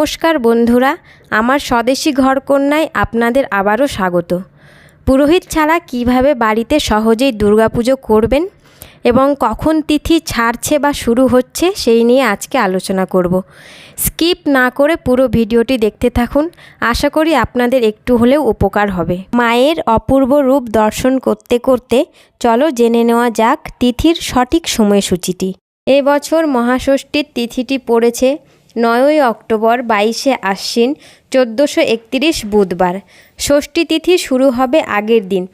নমস্কার বন্ধুরা, আমার স্বদেশী ঘরকন্যায় আপনাদের আবারও স্বাগত। পুরোহিত ছাড়া কীভাবে বাড়িতে সহজেই দুর্গাপুজো করবেন এবং কখন তিথি ছাড়ছে বা শুরু হচ্ছে সেই নিয়ে আজকে আলোচনা করব। স্কিপ না করে পুরো ভিডিওটি দেখতে থাকুন, আশা করি আপনাদের একটু হলেও উপকার হবে। মায়ের অপূর্ব রূপ দর্শন করতে করতে চলো জেনে নেওয়া যাক তিথির সঠিক সময়সূচিটি। এবছর মহাষষ্ঠীর তিথিটি পড়েছে নয়ই অক্টোবর বাইশে আশ্বিন চোদ্দোশো একতিরিশ বুধবার। ষষ্ঠী তিথি শুরু হবে আগের দিন,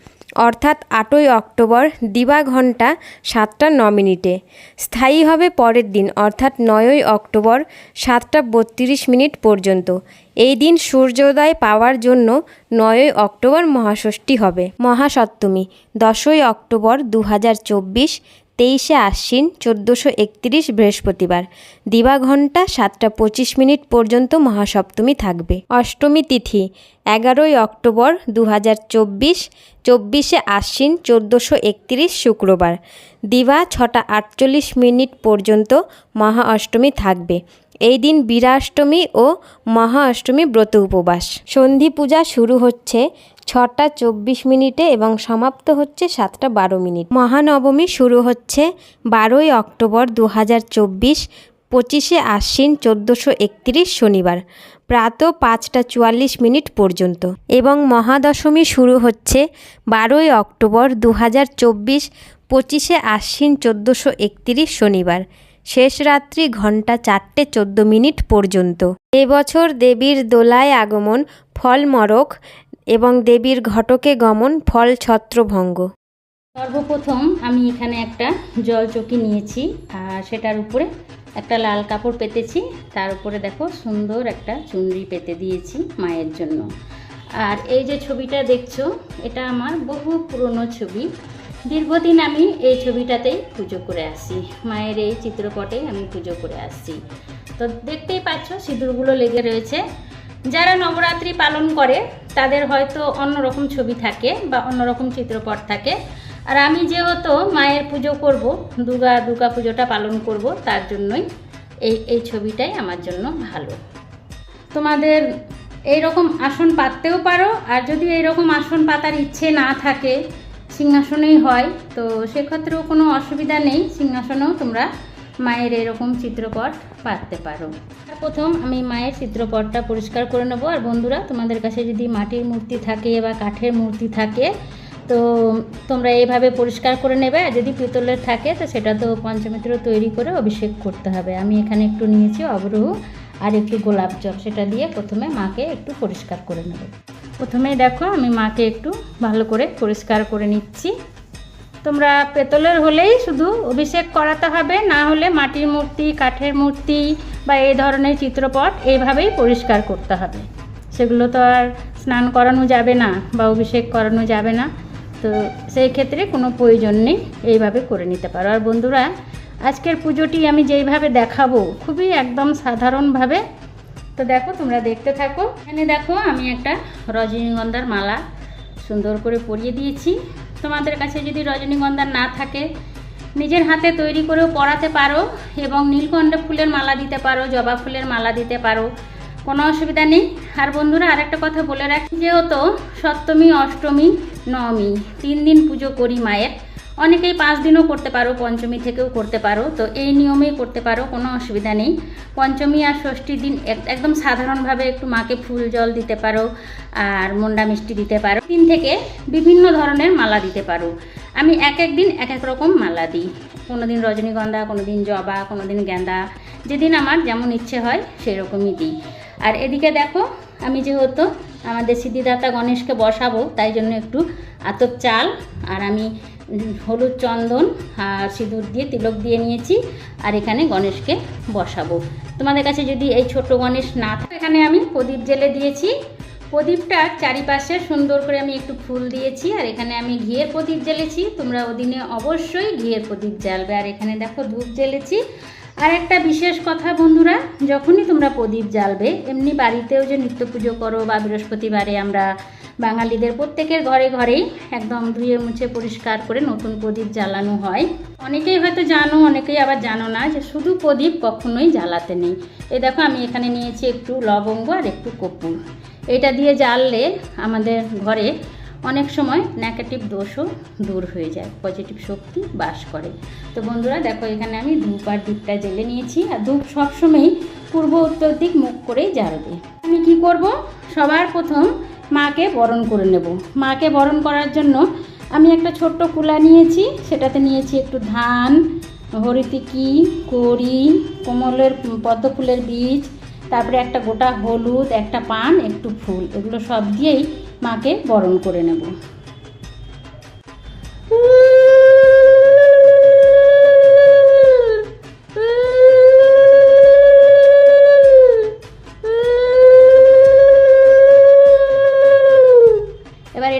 অর্থাৎ আটই অক্টোবর দিবা ঘণ্টা সাতটা ন মিনিটে। স্থায়ী হবে পরের দিন, অর্থাৎ নয়ই অক্টোবর সাতটা বত্রিশ মিনিট পর্যন্ত। এই দিন সূর্যোদয় পাওয়ার জন্য নয়ই অক্টোবর মহাষষ্ঠী হবে। মহাসপ্তমী, দশই অক্টোবর দু হাজার চব্বিশ তেইশে আশ্বিন চোদ্দোশো একত্রিশ বৃহস্পতিবার। দিবা ঘণ্টা সাতটা পঁচিশ মিনিট পর্যন্ত মহাসপ্তমী থাকবে। অষ্টমী তিথি, এগারোই অক্টোবর দু হাজার চব্বিশ, চব্বিশে আশ্বিন চোদ্দোশো একত্রিশ শুক্রবার। দিবা ছটা আটচল্লিশ মিনিট পর্যন্ত মহা অষ্টমী থাকবে। এই দিন বীরাষ্টমী ও মহা অষ্টমী ব্রত উপবাস। সন্ধি পূজা শুরু হচ্ছে ছটা চব্বিশ মিনিটে এবং সমাপ্ত হচ্ছে সাতটা বারো মিনিট। মহানবমী শুরু হচ্ছে বারোই অক্টোবর দু হাজার চব্বিশ, পঁচিশে আশ্বিন চোদ্দোশো একতিরিশ শনিবার, প্রাত পাঁচটা চুয়াল্লিশ মিনিট পর্যন্ত। এবং মহাদশমী শুরু হচ্ছে বারোই অক্টোবর দু হাজার চব্বিশ, পঁচিশে আশ্বিন চোদ্দোশো একতিরিশ শনিবার শেষ রাত্রি ঘণ্টা চারটে চোদ্দ মিনিট পর্যন্ত। এবছর দেবীর দোলায় আগমন, ফল মরক এবং দেবীর ঘটকে গমন, ফল ছত্রভঙ্গ। সর্বপ্রথম আমি এখানে একটা জল চকি নিয়েছি আর সেটার উপরে একটা লাল কাপড় পেতেছি। তার উপরে দেখো সুন্দর একটা চুনরি পেতে দিয়েছি মায়ের জন্য। আর এই যে ছবিটা দেখছ, এটা আমার বহু পুরনো ছবি। দীর্ঘদিন আমি এই ছবিটাতেই পুজো করে আসি। মায়ের এই চিত্রপটে আমি পুজো করে আসছি তো দেখতেই পাচ্ছ, সিঁদুরগুলো লেগে রয়েছে। যারা নবরাত্রি পালন করে, তাদের হয়তো অন্যরকম ছবি থাকে বা অন্যরকম চিত্রপট থাকে। আর আমি যেহেতু মায়ের পুজো করব, দুর্গা দুর্গা পুজোটা পালন করব, তার জন্যই এই এই ছবিটাই আমার জন্য ভালো। তোমাদের এই রকম আসন পাততেও পারো, আর যদি এইরকম আসন পাতার ইচ্ছে না থাকে সিংহাসনেই হয়, তো সেক্ষেত্রেও কোনো অসুবিধা নেই। সিংহাসনেও তোমরা মায়ের এরকম চিত্রপট পাততে পারো। প্রথম আমি মায়ের চিত্রপটটা পরিষ্কার করে নেব। আর বন্ধুরা, তোমাদের কাছে যদি মাটির মূর্তি থাকে বা কাঠের মূর্তি থাকে, তো তোমরা এইভাবে পরিষ্কার করে নেবে। আর যদি পিতলের থাকে, তো সেটা তো পঞ্চমিত্র তৈরি করে অভিষেক করতে হবে। আমি এখানে একটু নিয়েছি অবরোহ আর একটু গোলাপ জল। সেটা দিয়ে প্রথমে মাকে একটু পরিষ্কার করে নেব। প্রথমে দেখো আমি মাকে একটু ভালো করে পরিষ্কার করে নিচ্ছি। তোমরা পেতলের হলেই শুধু অভিষেক করাতে হবে, না হলে মাটির মূর্তি, কাঠের মূর্তি বা এই ধরনের চিত্রপট এইভাবেই পরিষ্কার করতে হবে। সেগুলো তো আর স্নান করানো যাবে না বা অভিষেক করানো যাবে না। তো সেই ক্ষেত্রে কোনো প্রয়োজন নেই, এইভাবে করে নিতে পারো। আর বন্ধুরা, আজকের পুজোটি আমি যেইভাবে দেখাবো, খুবই একদম সাধারণভাবে তো দেখো, তোমরা দেখতে থাকো। এখানে দেখো, আমি একটা রজনীগন্ধার মালা সুন্দর করে পরিয়ে দিয়েছি। তোমাদের কাছে যদি রজনীগন্ধা না থাকে, নিজের হাতে তৈরি করেও পরাতে পারো এবং নীলকণ্ঠ ফুলের মালা দিতে পারো, জবা ফুলের মালা দিতে পারো, কোনো অসুবিধা নেই। আর বন্ধুরা, আরেকটা কথা বলে রাখি, যেহেতু সপ্তমী, অষ্টমী, নবমী, তিন দিন পুজো করি মায়ের। অনেকেই পাঁচ দিনও করতে পারো, পঞ্চমী থেকেও করতে পারো, তো এই নিয়মেই করতে পারো, কোনো অসুবিধা নেই। পঞ্চমী আর ষষ্ঠীর দিন এক- একদম সাধারণভাবে একটু মাকে ফুল জল দিতে পারো আর মন্ডা মিষ্টি দিতে পারো। দিন থেকে বিভিন্ন ধরনের মালা দিতে পারো। আমি এক এক দিন এক এক রকম মালা দিই। কোনো দিন রজনীগন্ধা কোনো দিন জবা কোনো দিন গেঁদা যেদিন আমার যেমন ইচ্ছে হয় সেই রকমই দিই। আর এদিকে দেখো, আমি যেহেতু আমাদের সিদ্ধিদাতা গণেশকে বসাবো, তাই জন্য একটু আতপ চাল, আর আমি হলুদ চন্দন আর সিঁদুর দিয়ে তিলক দিয়ে নিয়েছি। আর এখানে গণেশকে বসাবো। তোমাদের কাছে যদি এই ছোট গণেশ না থাকে, এখানে আমি প্রদীপ জেলে দিয়েছি। প্রদীপটার চারিপাশে সুন্দর করে আমি একটু ফুল দিয়েছি আর এখানে আমি ঘিয়ের প্রদীপ জ্বেলেছি তোমরা ওদিনে অবশ্যই ঘিয়ের প্রদীপ জ্বালবে। আর এখানে দেখো ধূপ জ্বেলেছি। আর একটা বিশেষ কথা বন্ধুরা, যখনই তোমরা প্রদীপ জ্বালবে, এমনি বাড়িতেও যে নিত্য পুজো করো বা বৃহস্পতিবারে আমরা বাঙালিদের প্রত্যেকের ঘরে ঘরেই একদম ধুয়ে মুছে পরিষ্কার করে নতুন প্রদীপ জ্বালানো হয়। অনেকেই হয়তো জানো, অনেকেই আবার জানো না যে শুধু প্রদীপ কখনোই জ্বালাতে নেই। এ দেখো, আমি এখানে নিয়েছি একটু লবঙ্গ আর একটু কপুর এটা দিয়ে জ্বাললে আমাদের ঘরে অনেক সময় নেগেটিভ দোষও দূর হয়ে যায় পজিটিভ শক্তি বাস করে। তো বন্ধুরা, দেখো, এখানে আমি ধূপ আর দীপটা জ্বেলে নিয়েছি আর ধূপ সবসময়ই পূর্ব, উত্তর দিক মুখ করেই জ্বালবে। আমি কি করব? সবার প্রথম মাকে বরণ করে নেব। মাকে বরণ করার জন্য আমি একটা ছোট্ট কুলা নিয়েছি। সেটাতে নিয়েছি একটু ধান, হরিতিকি, কড়ি, কোমলের পদ্মফুলের বীজ, তারপরে একটা গোটা হলুদ, একটা পান, একটু ফুল। এগুলো সব দিয়েই মাকে বরণ করে নেব।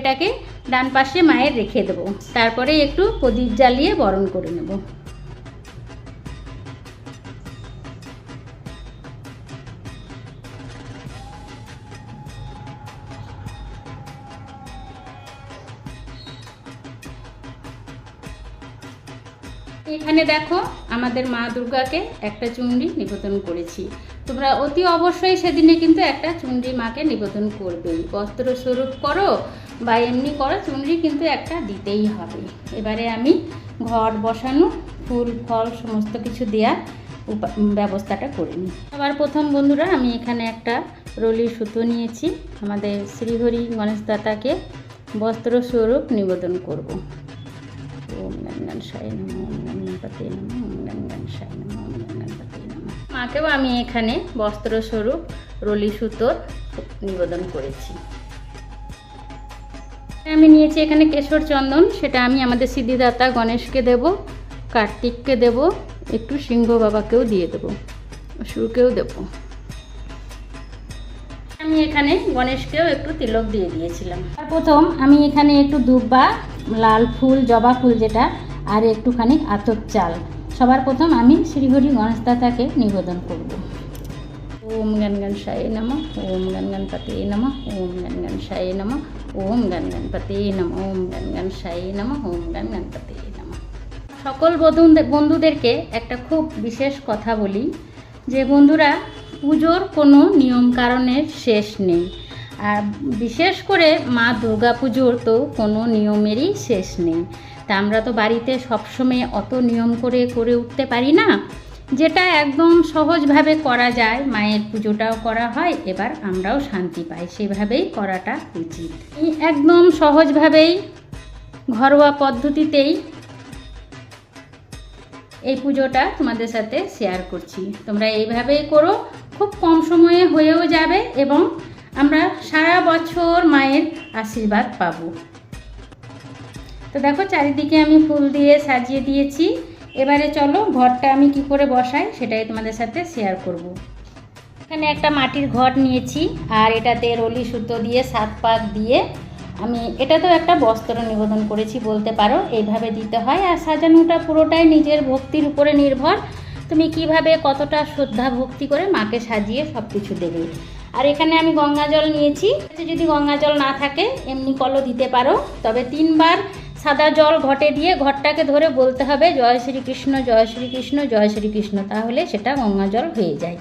এটাকে ডান পাশে মায়ের রেখে দেবো। তারপরে একটু প্রদীপ জ্বালিয়ে বরণ করে নেব। এখানে দেখো আমাদের মা দুর্গাকে একটা চুন্ডি নিবেদন করেছি। তোমরা অতি অবশ্যই সেদিনে কিন্তু একটা চুন্ডি মাকে নিবেদন করবেই। বস্ত্র স্বরূপ করো বা এমনি করো চুংড়ি কিন্তু একটা দিতেই হবে। এবারে আমি ঘর বসানো, ফুল, ফল, সমস্ত কিছু দেওয়ার ব্যবস্থাটা করে নিই। আবার প্রথম বন্ধুরা, আমি এখানে একটা রলি সুতো নিয়েছি। আমাদের শ্রীহরি গণেশ দাতাকে বস্ত্র স্বরূপ নিবেদন করব। মাকেও আমি এখানে বস্ত্র স্বরূপ রলি সুতোর নিবেদন করেছি। আমি নিয়েছি এখানে কেশর চন্দন, সেটা আমি আমাদের সিদ্ধিদাতা গণেশকে দেব, কার্তিককে দেব, একটু সিংহ বাবাকেও দিয়ে দেব, অসুরকেও দেব। আমি এখানে গণেশকেও একটু তিলক দিয়ে দিয়েছিলাম। প্রথম আমি এখানে একটু দুব্বা, লাল ফুল, জবা ফুল যেটা, আর একটুখানি আতপ চাল। সবার প্রথম আমি শ্রীহরি গণেশ দাতাকে নিবেদন করব। ওম গণ গণসায় নম, ওম গণ গণপতি নম, ওম গণ গণসায় নম। ওম গণ গণপতি নম, ওম গণ সাই নম, ওম গণ গণপতি নম। সকল বন্ধু বন্ধুদেরকে একটা খুব বিশেষ কথা বলি, যে বন্ধুরা, পুজোর কোনো নিয়ম কারণের শেষ নেই। আর বিশেষ করে মা দুর্গা পুজোর তো কোনো নিয়মেরই শেষ নেই। তা আমরা তো বাড়িতে সবসময় অত নিয়ম করে করে উঠতে পারি না। যেটা একদম সহজভাবে করা যায়। মায়ের পুজোটাও করা হয়, এবার আমরাও শান্তি পাই। সেভাবেই করাটা উচিত। একদম সহজভাবেই, ঘরোয়া পদ্ধতিতেই এই পুজোটা তোমাদের সাথে শেয়ার করছি। তোমরা এইভাবেই করো, খুব কম সময়ে হয়েও যাবে এবং আমরা সারা বছর মায়ের আশীর্বাদ পাবো। তো দেখো, চারিদিকে আমি ফুল দিয়ে সাজিয়ে দিয়েছি। এবারে চলো ঘরটা আমি কি করে বসাই সেটাই তোমাদের সাথে শেয়ার করব। এখানে একটা মাটির ঘর নিয়েছি আর এটাতে রলি সুতো দিয়ে, সাত পাক দিয়ে আমি এটা তো একটা বস্ত্র নিবেদন করেছি বলতে পারো, এইভাবে দিতে হয়। আর সাজানোটা পুরোটাই নিজের ভক্তির উপরে নির্ভর। তুমি কীভাবে কতটা শ্রদ্ধা, ভক্তি করে মাকে সাজিয়ে সব কিছু দেবে। আর এখানে আমি গঙ্গা জল নিয়েছি। যদি গঙ্গা জল না থাকে, এমনি কলও দিতে পারো। তবে তিনবার সাদা জল ঘটে দিয়ে ঘরটাকে ধরে বলতে হবে, জয় শ্রীকৃষ্ণ জয় শ্রীকৃষ্ণ জয় শ্রীকৃষ্ণ। তাহলে সেটা গঙ্গা জল হয়ে যায়।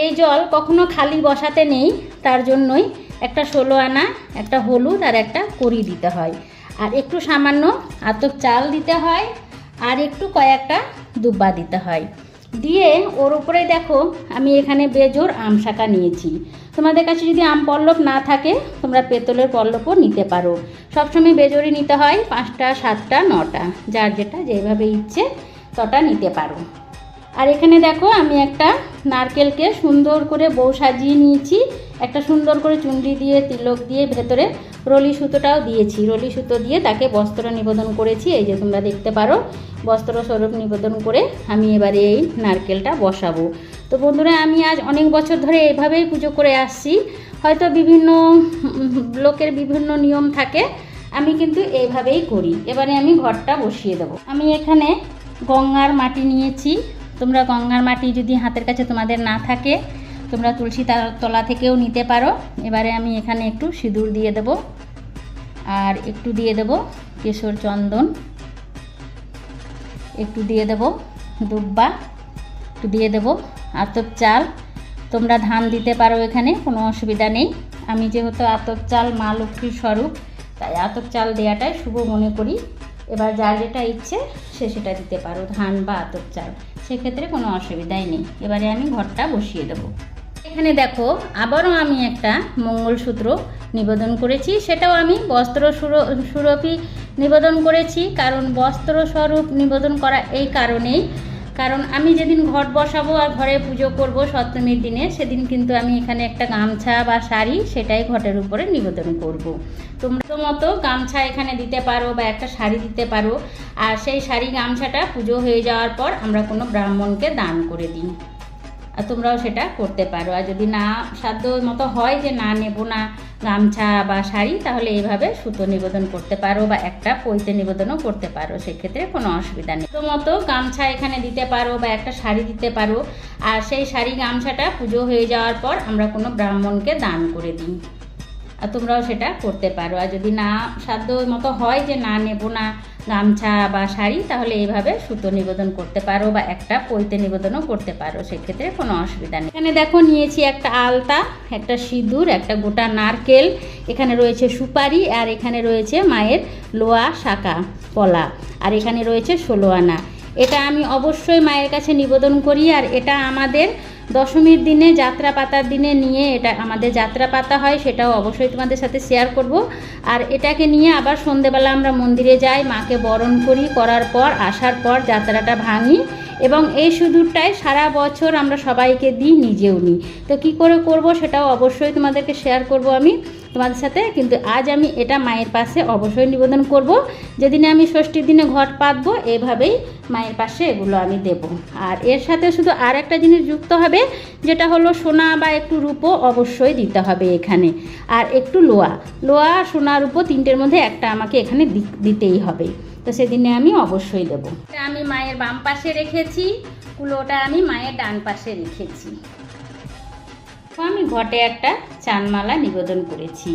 এই জল কখনো খালি বসাতে নেই, তার জন্যই একটা ষোলো আনা, একটা হলুদ আর একটা করি দিতে হয়। আর একটু সামান্য আতপ চাল দিতে হয়, আর একটু কয়েকটা দুব্বা দিতে হয়। দিয়ে ওর উপরে দেখো আমি এখানে বেজোর আম শাখা নিয়েছি। তোমাদের কাছে যদি আম পল্লব না থাকে, তোমরা পেতলের পল্লবও নিতে পারো। সবসময় বেজোরই নিতে হয়, পাঁচটা, সাতটা, নটা। যার যেটা যেভাবে ইচ্ছে তটা নিতে পারো। আর এখানে দেখো আমি একটা নারকেলকে সুন্দর করে বউ সাজিয়ে নিয়েছি। একটা সুন্দর করে চুনরি দিয়ে, তিলক দিয়ে ভেতরে রলি সুতোটাও দিয়েছি। রলি সুতো দিয়ে তাকে বস্ত্র নিবেদন করেছি, এই যে তোমরা দেখতে পারো। বস্ত্র স্বরূপ নিবেদন করে আমি এবারে এই নারকেলটা বসাবো। তো বন্ধুরা, আমি আজ অনেক বছর ধরে এভাবেই পুজো করে আসছি। হয়তো বিভিন্ন লোকের বিভিন্ন নিয়ম থাকে, আমি কিন্তু এইভাবেই করি। এবারে আমি ঘরটা বসিয়ে দেবো। আমি এখানে গঙ্গার মাটি নিয়েছি। তোমরা গঙ্গার মাটি যদি হাতের কাছে তোমাদের না থাকে তোমরা তুলসী তলা থেকেও নিতে পারো। এবারে আমি এখানে একটু সিঁদুর দিয়ে দেব। আর একটু দিয়ে দেব কেশর চন্দন। একটু দিয়ে দেব দুব্বা। একটু দিয়ে দেব আতপ চাল। তোমরা ধান দিতে পারো এখানে, কোনো অসুবিধা নেই। আমি যেহেতু আতপ চাল মা লক্ষ্মীর স্বরূপ, তাই আতপ চাল দেওয়াটাই শুভ মনে করি। এবার যার যেটা ইচ্ছে, সে সেটা দিতে পারো, ধান বা আতপ চাল। সেক্ষেত্রে কোনো অসুবিধাই নেই। এবারে আমি ঘরটা বসিয়ে দেবো। এখানে দেখো, আবারও আমি একটা মঙ্গলসূত্র নিবেদন করেছি। সেটাও আমি বস্ত্র সুর- সুরভি নিবেদন করেছি, কারণ বস্ত্র স্বরূপ নিবেদন করা এই কারণেই। কারণ আমি যেদিন ঘট বসাবো আর ঘরে পুজো করব সপ্তমীর দিনে, সেদিন কিন্তু আমি এখানে একটা গামছা বা শাড়ি সেটাই ঘটের উপরে নিবেদন করব। তোমরা মতো গামছা এখানে দিতে পারো বা একটা শাড়ি দিতে পারো, আর সেই শাড়ি গামছাটা পুজো হয়ে যাওয়ার পর আমরা কোনো ব্রাহ্মণকে দান করে দিই। তোমরাও সেটা করতে পারো। আর যদি না, সাধ্য মতো হয় যে না নেব না গামছা বা শাড়ি, তাহলে এইভাবে সুতো নিবেদন করতে পারো বা একটা পৈতে নিবেদনও করতে পারো। সেক্ষেত্রে কোনো অসুবিধা নেই। তো মতো গামছা এখানে দিতে পারো বা একটা শাড়ি দিতে পারো। আর সেই শাড়ি গামছাটা পুজো হয়ে যাওয়ার পর আমরা কোনো ব্রাহ্মণকে দান করে দিই। আর তোমরাও সেটা করতে পারো। আর যদি না, সাধ্য মতো হয় যে না নেব না গামছা বা শাড়ি, তাহলে এইভাবে সুতো নিবেদন করতে পারো বা একটা পৈতে নিবেদনও করতে পারো, সেক্ষেত্রে কোনো অসুবিধা নেই। এখানে দেখো নিয়েছি একটা আলতা, একটা সিঁদুর, একটা গোটা নারকেল, এখানে রয়েছে সুপারি, আর এখানে রয়েছে মায়ের লোয়া শাকা কলা, আর এখানে রয়েছে ষোলো আনা। এটা আমি অবশ্যই মায়ের কাছে নিবেদন করি, আর এটা আমাদের দশমীর দিনে যাত্রা পাতার দিনে নিয়ে এটা আমাদের যাত্রা পাতা হয়, সেটাও অবশ্যই তোমাদের সাথে শেয়ার করব। আর এটাকে নিয়ে আবার সন্ধেবেলা আমরা মন্দিরে যাই, মাকে বরণ করি, করার পর, আসার পর যাত্রাটা ভাঙি। এবং এই সুদূরটাই সারা বছর আমরা সবাইকে দিই, নিজেও নিই। তো কি করে করব সেটাও অবশ্যই তোমাদেরকে শেয়ার করব আমি। তোমাদের সাথে, কিন্তু আজ আমি এটা মায়ের পাশে অবশ্যই নিবেদন করব। যেদিনে আমি ষষ্ঠীর দিনে ঘট পাতবো, এভাবেই মায়ের পাশে এগুলো আমি দেব। আর এর সাথে শুধু আর একটা জিনিস যুক্ত হবে, যেটা হলো সোনা বা একটু রূপো অবশ্যই দিতে হবে এখানে। আর একটু লোয়া। লোয়া সোনা রূপো তিনটের মধ্যে একটা আমাকে এখানে দিতেই হবে। তো সেদিনে আমি অবশ্যই দেবো। আমি মায়ের বাম পাশে রেখেছি, কুলোটা আমি মায়ের ডান পাশে রেখেছি। আমি ঘটে একটা চানমালা নিবেদন করেছি।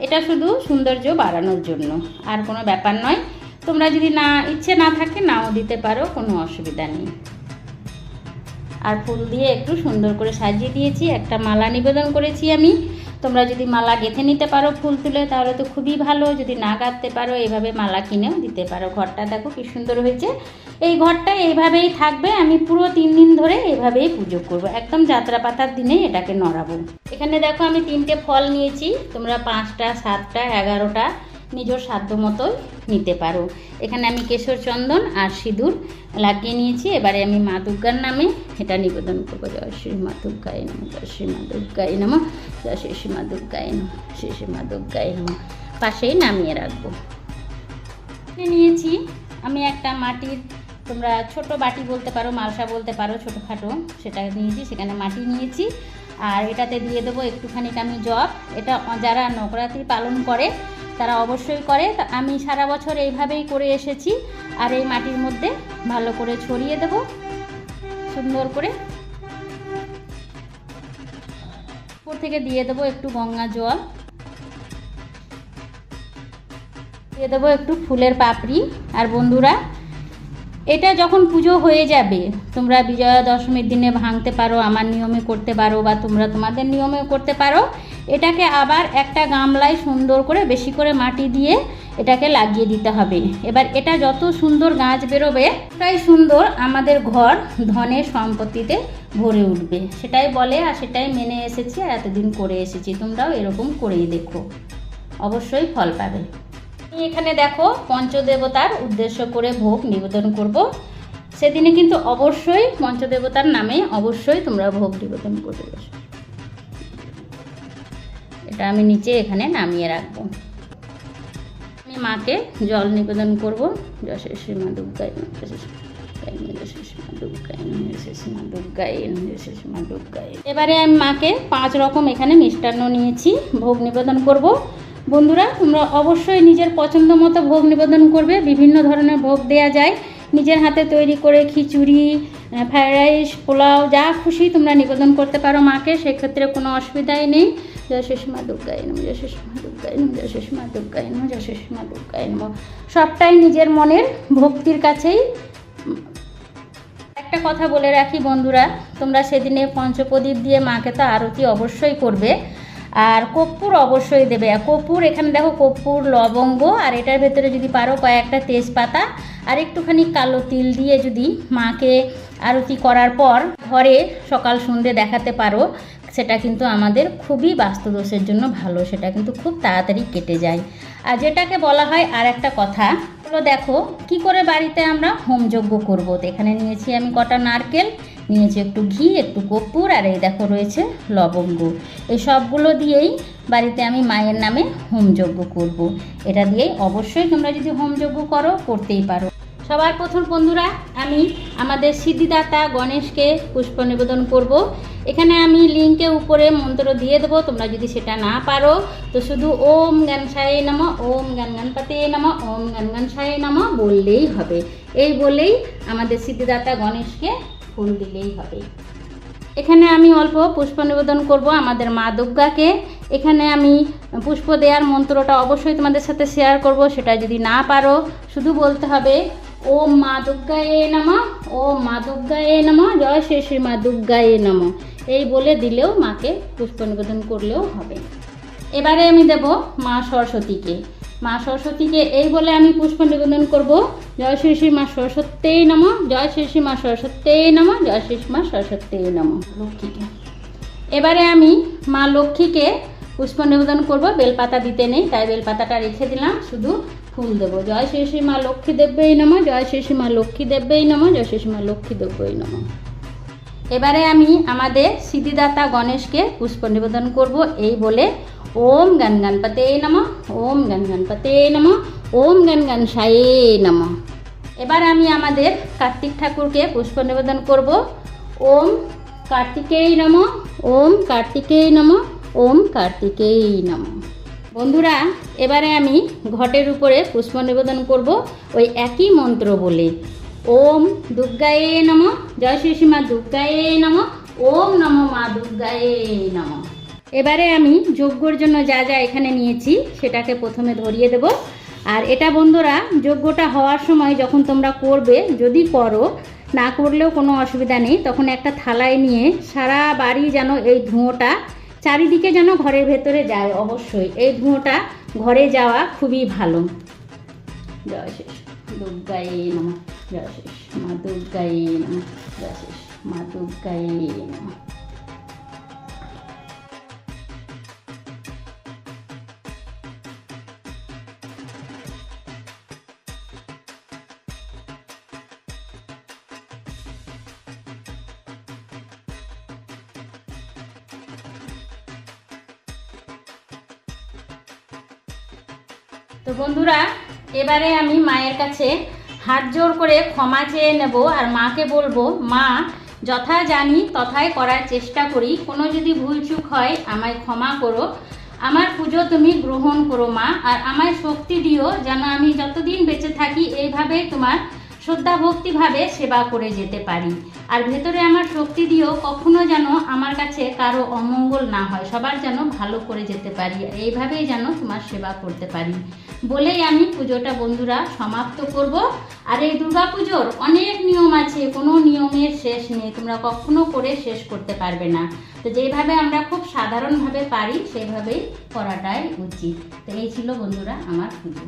এটা শুধু সৌন্দর্য বাড়ানোর জন্য, আর কোনো ব্যাপার নয়। তোমরা যদি না, ইচ্ছে না থাকে, নাও দিতে পারো, কোনো অসুবিধা নেই। আর ফুল দিয়ে একটু সুন্দর করে সাজিয়ে দিয়েছি, একটা মালা নিবেদন করেছি আমি। তোমরা যদি মালা গেঁথে নিতে পারো ফুল তুলে, তাহলে তো খুবই ভালো। যদি না গাঁথতে পারো এইভাবে মালা কিনেও দিতে পারো। ঘরটা দেখো কি সুন্দর হয়েছে। এই ঘরটা এইভাবেই থাকবে। আমি পুরো তিন দিন ধরে এইভাবেই পুজো করব। একদম যাত্রা পাতার দিনে এটাকে নড়াবো। এখানে দেখো আমি তিনটে ফল নিয়েছি। তোমরা পাঁচটা, সাতটা, এগারোটা নিজের সাধ্য মতোই নিতে পারো। এখানে আমি কেশর চন্দন আর সিঁদুর লাগিয়ে নিয়েছি। এবারে আমি মা দুর্গার নামে এটা নিবেদন করব। জয় শ্রী মা দুর্গায় নম, জয় শ্রী মা দুর্গায় নম, জয় শ্রী শ্রী মা দুর্গায় নম শ্রী শ্রী মা দুর্গায় নম। পাশেই নামিয়ে রাখব। নিয়েছি আমি একটা মাটির, তোমরা ছোট বাটি বলতে পারো, মালসা বলতে পারো, ছোটোখাটো। সেটা নিয়েছি, সেখানে মাটি নিয়েছি। আর এটাতে দিয়ে দেবো একটুখানি আমি জব। এটা যারা নবরাত্রি পালন করে। তারা অবশ্যই করে। আমি সারা বছর এইভাবেই করে এসেছি। আর এই মাটির মধ্যে ভালো করে ছড়িয়ে দেব। সুন্দর করে। উপর থেকে দিয়ে দেবো একটু গঙ্গা জল। দিয়ে দেবো একটু ফুলের পাপড়ি। আর বন্ধুরা, এটা যখন পুজো হয়ে যাবে, তোমরা বিজয়া দশমীর দিনে ভাঙতে পারো, আমার নিয়মে করতে পারো, বা তোমরা তোমাদের নিয়মেও করতে পারো। এটাকে আবার একটা গামলায় সুন্দর করে বেশি করে মাটি দিয়ে এটাকে লাগিয়ে দিতে হবে। এবার এটা যত সুন্দর গাছ বেরোবে তাই সুন্দর আমাদের ঘর ধনে সম্পত্তিতে ভরে উঠবে। সেটাই বলে আর সেটাই মেনে এসেছি আর এতদিন করে এসেছি। তোমরাও এরকম করেই দেখো। অবশ্যই ফল পাবে। এখানে দেখো পঞ্চদেবতার উদ্দেশ্য করে ভোগ নিবেদন করব। সেদিনে কিন্তু অবশ্যই পঞ্চদেবতার নামে অবশ্যই তোমরা ভোগ নিবেদন করবে। এটা আমি নিচে এখানে নামিয়ে রাখব। আমি মাকে জল নিবেদন করব। শ্রীমা দুর্গায় নমঃ। এবারে আমি মাকে পাঁচ রকম এখানে মিষ্টান্ন নিয়েছি, ভোগ নিবেদন করব। বন্ধুরা, তোমরা অবশ্যই নিজের পছন্দ মতো ভোগ নিবেদন করবে। বিভিন্ন ধরনের ভোগ দেয়া যায়। নিজের হাতে তৈরি করে খিচুড়ি ফ্রায়েড রাইস, পোলাও, যা খুশি তোমরা নিবেদন করতে পারো মাকে, সেক্ষেত্রে কোনো অসুবিধাই নেই। জয় সুষমা দুর্গায় নম জয় সুষমা দুর্গায় নম জয় সুষমা দুর্গায় নম জয় সুষমা দুর্গায় নম সবটাই নিজের মনের ভক্তির কাছেই। একটা কথা বলে রাখি বন্ধুরা, তোমরা সেদিনে পঞ্চপ্রদীপ দিয়ে মাকে তো আরতি অবশ্যই করবে। আর কর্পূর অবশ্যই দেবে। আর কর্পূর, এখানে দেখো কর্পূর, লবঙ্গ, আর এটার ভেতরে যদি পারো কয়েকটা তেজপাতা, আর একটুখানি কালো তিল দিয়ে যদি মাকে আরতি করার পর ঘরে সকাল সন্ধে দেখাতে পারো, সেটা কিন্তু আমাদের খুবই বাস্তুদোষের জন্য ভালো, সেটা কিন্তু খুব তাড়াতাড়ি কেটে যায়। আর যেটাকে বলা হয় আর একটা কথা হলো দেখো, কি করে বাড়িতে আমরা হোমযজ্ঞ করব? তো এখানে নিয়েছি আমি কটা নারকেল নিয়েছি একটু ঘি, একটু কর্পূর, আর এই দেখো রয়েছে লবঙ্গ। এই সবগুলো দিয়েই বাড়িতে আমি মায়ের নামে হোমযজ্ঞ করব। এটা দিয়েই অবশ্যই তোমরা যদি হোমযজ্ঞ করো, করতেই পারো। সবার প্রথম বন্ধুরা, আমি আমাদের সিদ্ধিদাতা গণেশকে পুষ্প নিবেদন করব। এখানে আমি লিঙ্কে উপরে মন্ত্র দিয়ে দেবো, তোমরা যদি সেটা না পারো, তো শুধু ওম জ্ঞানসায় নম, ওম জ্ঞান গণপতে নম, ওম জ্ঞান গণসায় নম বললেই হবে। এই বলেই আমাদের সিদ্ধিদাতা গণেশকে ফুল দিলেই হবে। এখানে আমি অল্প পুষ্প নিবেদন করব আমাদের মা দুর্গাকে। এখানে আমি পুষ্প দেওয়ার মন্ত্রটা অবশ্যই তোমাদের সাথে শেয়ার করব, সেটা যদি না পারো, শুধু বলতে হবে ও মা দুর্গায়ে নম ও মা দুর্গায়ে নম, জয় শ্রী শ্রী মা দুর্গায়ে নম। এই বলে দিলেও মাকে পুষ্প নিবেদন করলেও হবে। এবারে আমি দেব মা সরস্বতীকে। মা সরস্বতীকে এই বলে আমি পুষ্প নিবেদন করব। জয় শ্রী শ্রী মা সরস্বতী নম। জয় শ্রী শ্রী মা সরস্বতী নম। জয় শ্রী শ্রী মা সরস্বতী নম। লক্ষ্মীকে। এবারে আমি মা লক্ষ্মীকে পুষ্প নিবেদন করব। বেলপাতা দিতে নেই তাই বেলপাতাটা রেখে দিলাম। শুধু ফুল দেবো। জয় শ্রী শ্রী মা লক্ষ্মী দেব্যই নম। জয় শ্রী শ্রী মা লক্ষ্মী দেব্যই নম। জয় শ্রী শ্রী মা লক্ষ্মী দেব্যই নম। এবারে আমি আমাদের সিদ্ধিদাতা গণেশকে পুষ্প নিবেদন করব। এই বলে ওম গণ গণপতে নম ওম গণ গণপতে নম ওম গণ গণসায়ে নম এবার আমি আমাদের কার্তিক ঠাকুরকে পুষ্প নিবেদন করব ওম কার্তিকেয় নম ওম কার্তিকেয় নম ওম কার্তিকেয় নম বন্ধুরা এবারে আমি ঘটের উপরে পুষ্প নিবেদন করব ওই একই মন্ত্র বলে ওম দুর্গায়ে নম জয় শ্রী মা দুর্গায়ে নম ওম নম মা দুর্গায়ে নম এবারে আমি যজ্ঞর জন্য যা যা এখানে নিয়েছি সেটাকে প্রথমে ধরিয়ে দেব। আর এটা বন্ধুরা, যজ্ঞটা হওয়ার সময় যখন তোমরা করবে, যদি করো, না করলেও কোনো অসুবিধা নেই, তখন একটা থালায় নিয়ে সারা বাড়ি যেন এই ধোঁয়াটা চারিদিকে যেন ঘরের ভেতরে যায় অবশ্যই। এই ধুঁয়োটা ঘরে যাওয়া খুবই ভালো। জয় শেষ দুর্গায় নম। জয় শেষ মা দুর্গায় নম। জয় শেষ মা দুর্গায় নম। তো বন্ধুরা, এবারে আমি মায়ের কাছে হাত জোর করে ক্ষমা চেয়ে নেব আর মাকে বলব, মা, যথা জানি তথাই করার চেষ্টা করি। কোনো যদি ভুল চুক হয়, আমায় ক্ষমা করো। আমার পুজো তুমি গ্রহণ করো মা, আর আমায় শক্তি দিও যেন আমি যতদিন বেঁচে থাকি, এইভাবেই তোমার শ্রদ্ধা ভক্তিভাবে সেবা করে যেতে পারি। আর ভেতরে আমার শক্তি দিয়েও কখনো যেন আমার কাছে কারও অমঙ্গল না হয়, সবার যেন ভালো করে যেতে পারি, এইভাবেই যেন তোমার সেবা করতে পারি। বলেই আমি পুজোটা বন্ধুরা সমাপ্ত করব। আর এই পুজোর অনেক নিয়ম আছে, কোনো নিয়মের শেষ নেই, তোমরা কখনো করে শেষ করতে পারবে না। তো যেইভাবে আমরা খুব সাধারণভাবে পারি, সেইভাবেই করাটাই উচিত। তো এই ছিল বন্ধুরা আমার পুজো।